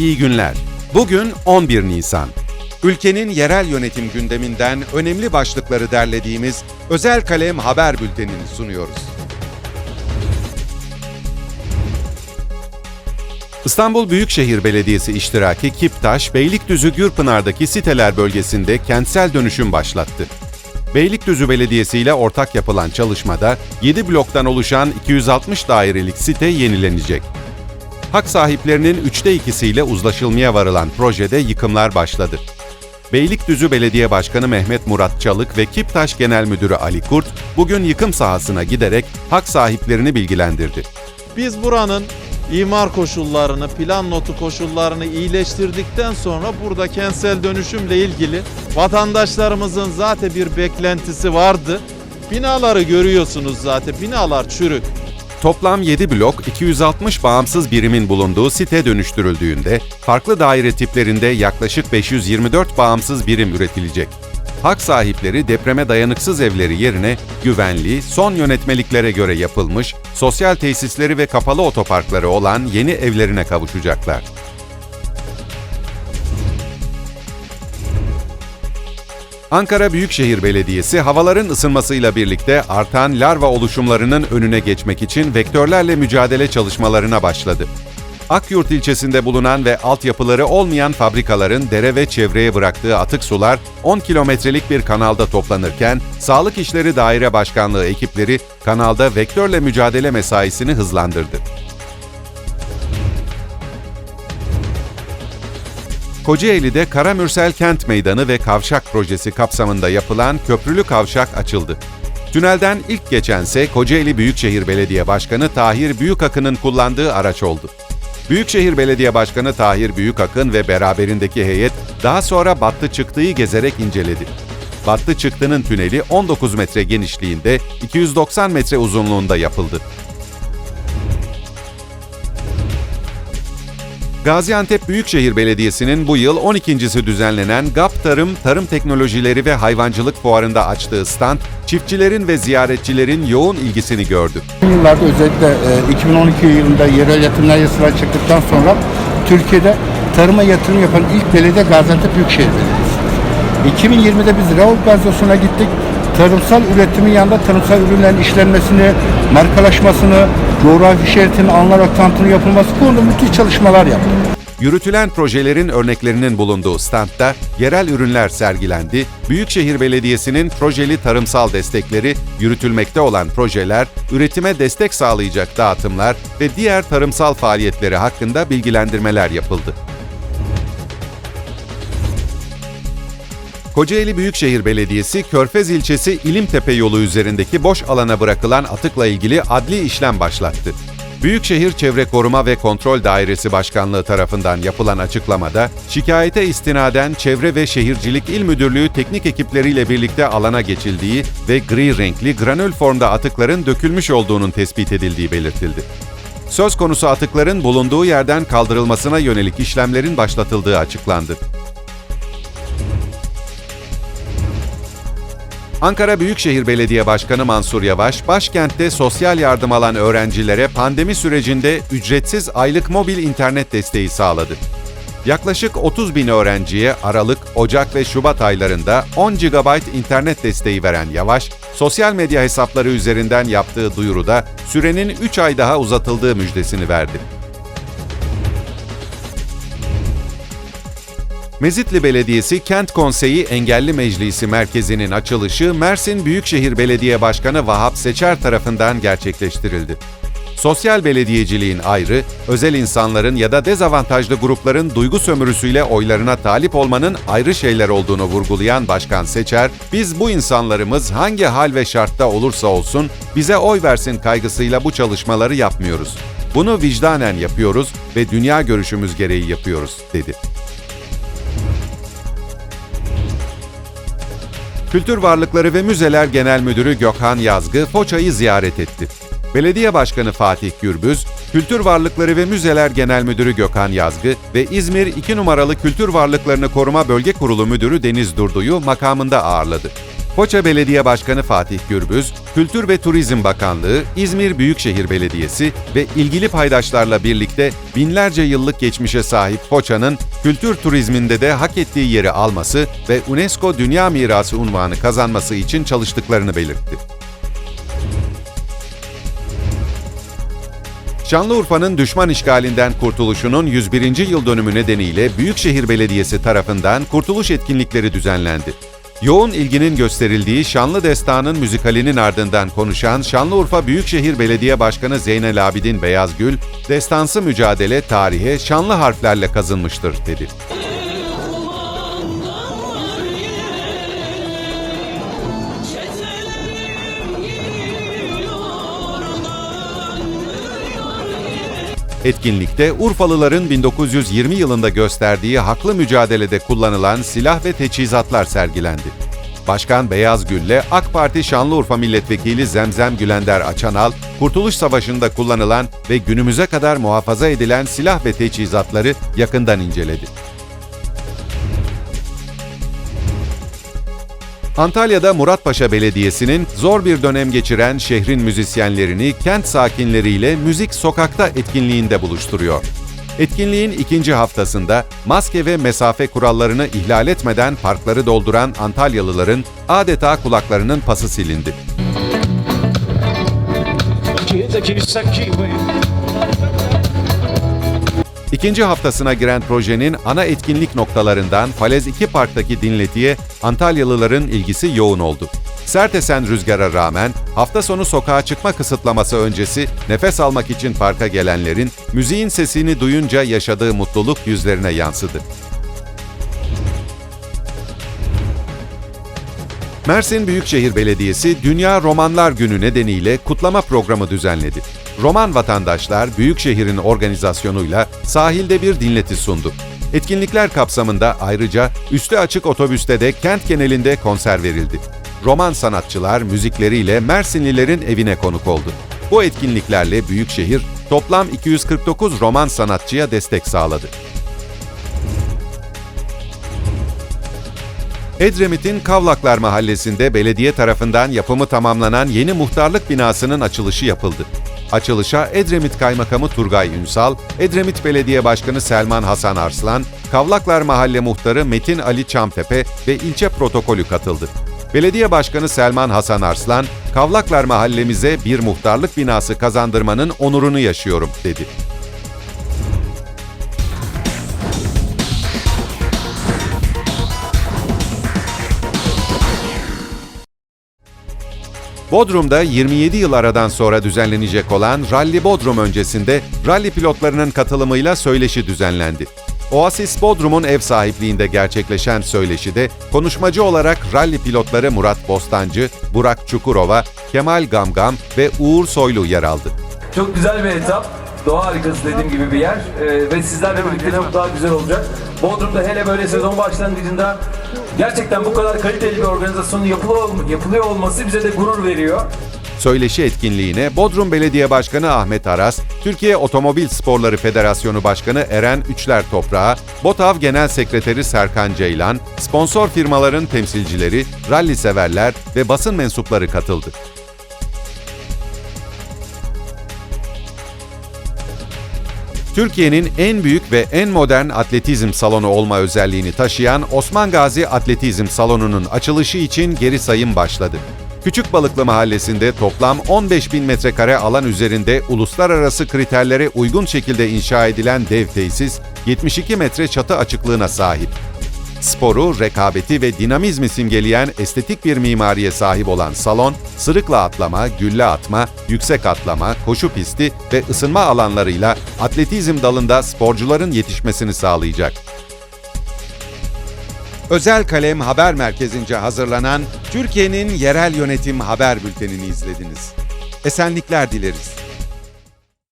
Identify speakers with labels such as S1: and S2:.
S1: İyi günler. Bugün 11 Nisan. Ülkenin yerel yönetim gündeminden önemli başlıkları derlediğimiz Özel Kalem Haber Bülteni'ni sunuyoruz. İstanbul Büyükşehir Belediyesi iştiraki Kiptaş, Beylikdüzü Gürpınar'daki siteler bölgesinde kentsel dönüşüm başlattı. Beylikdüzü Belediyesi ile ortak yapılan çalışmada 7 bloktan oluşan 260 dairelik site yenilenecek. Hak sahiplerinin üçte ikisiyle uzlaşılmaya varılan projede yıkımlar başladı. Beylikdüzü Belediye Başkanı Mehmet Murat Çalık ve Kiptaş Genel Müdürü Ali Kurt bugün yıkım sahasına giderek hak sahiplerini bilgilendirdi.
S2: Biz buranın imar koşullarını, plan notu koşullarını iyileştirdikten sonra burada kentsel dönüşümle ilgili vatandaşlarımızın zaten bir beklentisi vardı. Binaları görüyorsunuz zaten. Binalar çürük.
S1: Toplam 7 blok 260 bağımsız birimin bulunduğu site dönüştürüldüğünde farklı daire tiplerinde yaklaşık 524 bağımsız birim üretilecek. Hak sahipleri depreme dayanıksız evleri yerine güvenli, son yönetmeliklere göre yapılmış, sosyal tesisleri ve kapalı otoparkları olan yeni evlerine kavuşacaklar. Ankara Büyükşehir Belediyesi havaların ısınmasıyla birlikte artan larva oluşumlarının önüne geçmek için vektörlerle mücadele çalışmalarına başladı. Akyurt ilçesinde bulunan ve altyapıları olmayan fabrikaların dere ve çevreye bıraktığı atık sular 10 kilometrelik bir kanalda toplanırken Sağlık İşleri Daire Başkanlığı ekipleri kanalda vektörle mücadele mesaisini hızlandırdı. Kocaeli'de Karamürsel Kent Meydanı ve Kavşak projesi kapsamında yapılan köprülü kavşak açıldı. Tünelden ilk geçense Kocaeli Büyükşehir Belediye Başkanı Tahir Büyükakın'ın kullandığı araç oldu. Büyükşehir Belediye Başkanı Tahir Büyükakın ve beraberindeki heyet daha sonra Battı Çıktı'yı gezerek inceledi. Battı Çıktı'nın tüneli 19 metre genişliğinde, 290 metre uzunluğunda yapıldı. Gaziantep Büyükşehir Belediyesi'nin bu yıl 12.si düzenlenen GAP Tarım, Tarım Teknolojileri ve Hayvancılık Fuarı'nda açtığı stand, çiftçilerin ve ziyaretçilerin yoğun ilgisini gördü.
S3: Yıllarda özellikle e, 2012 yılında yerel yatırımlar yasasına çıktıktan sonra Türkiye'de tarıma yatırım yapan ilk belediye Gaziantep Büyükşehir Belediyesi. 2020'de biz Rauf Gaziosuna gittik. Tarımsal üretimin yanında tarımsal ürünlerin işlenmesini, markalaşmasını, coğrafi şeritinin alınarak tanıtımı yapılması konuda müthiş çalışmalar yaptık.
S1: Yürütülen projelerin örneklerinin bulunduğu standta yerel ürünler sergilendi, Büyükşehir Belediyesi'nin projeli tarımsal destekleri, yürütülmekte olan projeler, üretime destek sağlayacak dağıtımlar ve diğer tarımsal faaliyetleri hakkında bilgilendirmeler yapıldı. Kocaeli Büyükşehir Belediyesi, Körfez ilçesi İlimtepe yolu üzerindeki boş alana bırakılan atıkla ilgili adli işlem başlattı. Büyükşehir Çevre Koruma ve Kontrol Dairesi Başkanlığı tarafından yapılan açıklamada, şikayete istinaden Çevre ve Şehircilik İl Müdürlüğü teknik ekipleriyle birlikte alana geçildiği ve gri renkli granül formda atıkların dökülmüş olduğunun tespit edildiği belirtildi. Söz konusu atıkların bulunduğu yerden kaldırılmasına yönelik işlemlerin başlatıldığı açıklandı. Ankara Büyükşehir Belediye Başkanı Mansur Yavaş, başkentte sosyal yardım alan öğrencilere pandemi sürecinde ücretsiz aylık mobil internet desteği sağladı. Yaklaşık 30 bin öğrenciye Aralık, Ocak ve Şubat aylarında 10 GB internet desteği veren Yavaş, sosyal medya hesapları üzerinden yaptığı duyuruda sürenin 3 ay daha uzatıldığı müjdesini verdi. Mezitli Belediyesi Kent Konseyi Engelli Meclisi Merkezi'nin açılışı Mersin Büyükşehir Belediye Başkanı Vahap Seçer tarafından gerçekleştirildi. Sosyal belediyeciliğin ayrı, özel insanların ya da dezavantajlı grupların duygu sömürüsüyle oylarına talip olmanın ayrı şeyler olduğunu vurgulayan Başkan Seçer, biz bu insanlarımız hangi hal ve şartta olursa olsun bize oy versin kaygısıyla bu çalışmaları yapmıyoruz. Bunu vicdanen yapıyoruz ve dünya görüşümüz gereği yapıyoruz, dedi. Kültür Varlıkları ve Müzeler Genel Müdürü Gökhan Yazgı Foça'yı ziyaret etti. Belediye Başkanı Fatih Gürbüz, Kültür Varlıkları ve Müzeler Genel Müdürü Gökhan Yazgı ve İzmir 2 numaralı Kültür Varlıklarını Koruma Bölge Kurulu Müdürü Deniz Durdu'yu makamında ağırladı. Foça Belediye Başkanı Fatih Gürbüz, Kültür ve Turizm Bakanlığı, İzmir Büyükşehir Belediyesi ve ilgili paydaşlarla birlikte binlerce yıllık geçmişe sahip Foça'nın kültür turizminde de hak ettiği yeri alması ve UNESCO Dünya Mirası unvanı kazanması için çalıştıklarını belirtti. Şanlıurfa'nın düşman işgalinden kurtuluşunun 101. yıl dönümü nedeniyle Büyükşehir Belediyesi tarafından kurtuluş etkinlikleri düzenlendi. Yoğun ilginin gösterildiği Şanlı Destan'ın müzikalinin ardından konuşan Şanlıurfa Büyükşehir Belediye Başkanı Zeynel Abidin Beyazgül, destansı mücadele tarihe şanlı harflerle kazınmıştır dedi. Etkinlikte Urfalıların 1920 yılında gösterdiği haklı mücadelede kullanılan silah ve teçhizatlar sergilendi. Başkan Beyaz Gül'le AK Parti Şanlıurfa Milletvekili Zemzem Gülender Açanal, Kurtuluş Savaşı'nda kullanılan ve günümüze kadar muhafaza edilen silah ve teçhizatları yakından inceledi. Antalya'da Muratpaşa Belediyesi'nin zor bir dönem geçiren şehrin müzisyenlerini kent sakinleriyle müzik sokakta etkinliğinde buluşturuyor. Etkinliğin ikinci haftasında maske ve mesafe kurallarını ihlal etmeden parkları dolduran Antalyalıların adeta kulaklarının pası silindi. İkinci haftasına giren projenin ana etkinlik noktalarından Falez 2 Park'taki dinletiye Antalyalıların ilgisi yoğun oldu. Sert esen rüzgara rağmen hafta sonu sokağa çıkma kısıtlaması öncesi nefes almak için parka gelenlerin müziğin sesini duyunca yaşadığı mutluluk yüzlerine yansıdı. Mersin Büyükşehir Belediyesi Dünya Romanlar Günü nedeniyle kutlama programı düzenledi. Roman vatandaşlar Büyükşehir'in organizasyonuyla sahilde bir dinleti sundu. Etkinlikler kapsamında ayrıca üstü açık otobüste de kent genelinde konser verildi. Roman sanatçılar müzikleriyle Mersinlilerin evine konuk oldu. Bu etkinliklerle Büyükşehir toplam 249 roman sanatçıya destek sağladı. Edremit'in Kavlaklar Mahallesi'nde belediye tarafından yapımı tamamlanan yeni muhtarlık binasının açılışı yapıldı. Açılışa Edremit Kaymakamı Turgay Ünsal, Edremit Belediye Başkanı Selman Hasan Arslan, Kavlaklar Mahalle Muhtarı Metin Ali Çamtepe ve ilçe protokolü katıldı. Belediye Başkanı Selman Hasan Arslan, Kavlaklar Mahallemize bir muhtarlık binası kazandırmanın onurunu yaşıyorum dedi. Bodrum'da 27 yıl aradan sonra düzenlenecek olan Rally Bodrum öncesinde rally pilotlarının katılımıyla söyleşi düzenlendi. Oasis Bodrum'un ev sahipliğinde gerçekleşen söyleşide konuşmacı olarak rally pilotları Murat Bostancı, Burak Çukurova, Kemal Gamgam ve Uğur Soylu yer aldı.
S4: Çok güzel bir etap. Doğa harikası dediğim gibi bir yer. Ee, ve sizlerle birlikte çok daha güzel olacak. Bodrum'da hele böyle sezon başlangıcında gerçekten bu kadar kaliteli bir organizasyonun yapılı, yapılıyor olması bize de gurur veriyor.
S1: Söyleşi etkinliğine Bodrum Belediye Başkanı Ahmet Aras, Türkiye Otomobil Sporları Federasyonu Başkanı Eren Üçler Toprağı, BOTAV Genel Sekreteri Serkan Ceylan, sponsor firmaların temsilcileri, ralli severler ve basın mensupları katıldı. Türkiye'nin en büyük ve en modern atletizm salonu olma özelliğini taşıyan Osman Gazi Atletizm Salonu'nun açılışı için geri sayım başladı. Küçükbalıklı Mahallesi'nde toplam 15 bin metrekare alan üzerinde uluslararası kriterlere uygun şekilde inşa edilen dev tesis, 72 metre çatı açıklığına sahip. Sporu, rekabeti ve dinamizmi simgeleyen estetik bir mimariye sahip olan salon, sırıkla atlama, gülle atma, yüksek atlama, koşu pisti ve ısınma alanlarıyla atletizm dalında sporcuların yetişmesini sağlayacak. Özel Kalem Haber Merkezi'nce hazırlanan Türkiye'nin yerel yönetim haber bültenini izlediniz. Esenlikler dileriz.